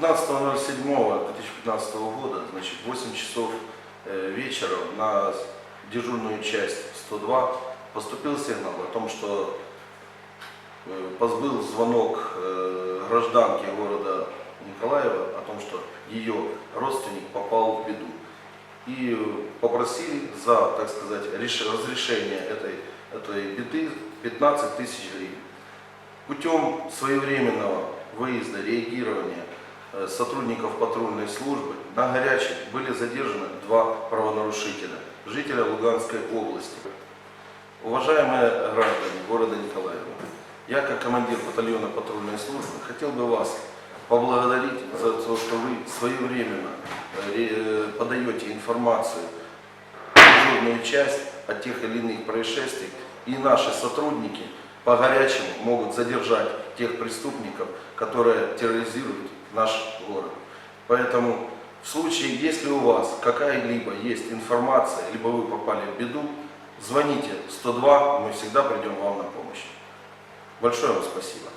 15.07.2015 года, значит, 8 часов э, вечера на дежурную часть 102 поступил сигнал о том, что э, был звонок э, гражданки города Николаева о том, что ее родственник попал в беду. И попросили за, так сказать, реш- разрешение этой, этой беды 15 тысяч гривен. Путем своевременного выезда, реагирования сотрудников патрульной службы на горячий были задержаны два правонарушителя, жителя Луганской области. Уважаемые граждане города Николаева, я как командир батальона патрульной службы хотел бы вас поблагодарить за то, что вы своевременно э, э, подаете информацию дежурную часть о тех или иных происшествиях, и наши сотрудники по горячему могут задержать тех преступников, которые терроризируют наш город. Поэтому в случае, если у вас какая-либо есть информация, либо вы попали в беду, звоните 102, мы всегда придем вам на помощь. Большое вам спасибо.